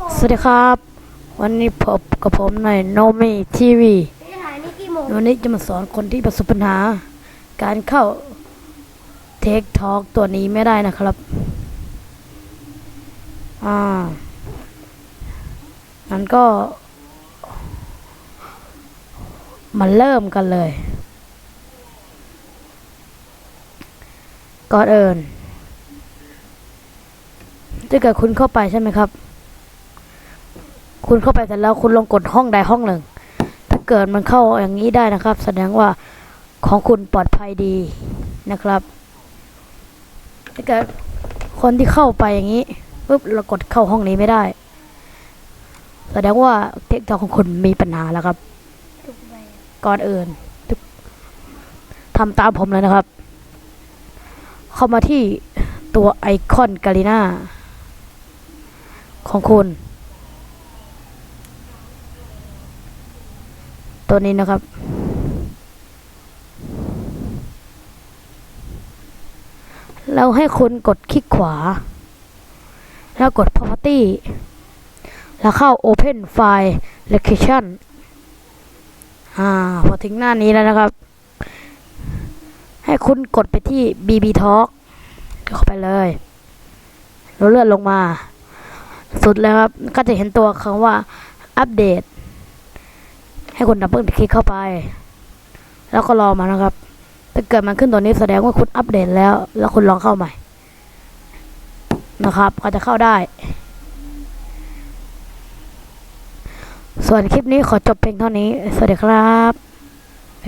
สวัสดีครับ วันนี้พบกับผมในโนมิทีวีจะถ่ทีวีวันนี้จะมาสอนคนที่ประสบปัญหา การเข้าเทคทอ k ตัวนี้ไม่ได้นะครับ อ่ามันก็ มาเริ่มกันเลย ก่อนเอินถ้าเกิดคุณเข้าไปใช่ไหมครับ คุณเข้าไปเสร็จแล้วคุณลองกดห้องใดห้องหนึ่ง ถ้าเกิดมันเข้าอย่างนี้ได้นะครับ แสดงว่าของคุณปลอดภัยดีนะครับ ถ้าเกิดคนที่เข้าไปอย่างนี้ปุ๊บเรากดเข้าห้องนี้ไม่ได้ แสดงว่าเทคโนของคุณมีปัญหาแล้วครับ ก่อนอื่นทุกทำตามผมเลยนะครับ เข้ามาที่ตัวไอคอนกาลิน่าของคุณ ตัวนี้นะครับ เราให้คุณกดคลิกขวา แล้วกด property แล้วเข้า open file location อ่า พอถึงหน้านี้แล้วนะครับ ให้คุณกดไปที่ BB Talk เข้าไปเลยแล้วเลื่อนลงมา สุดแล้วครับ ก็จะเห็นตัวคำว่าอัปเดต ให้คุณดับเบิลคลิกเข้าไป แล้วก็รอมานะครับ ถ้าเกิดมันขึ้นตัวนี้แสดงว่าคุณอัปเดตแล้ว แล้วคุณลองเข้าใหม่ นะครับ ก็จะเข้าได้ ส่วนคลิปนี้ขอจบเพียงเท่านี้ สวัสดีครับ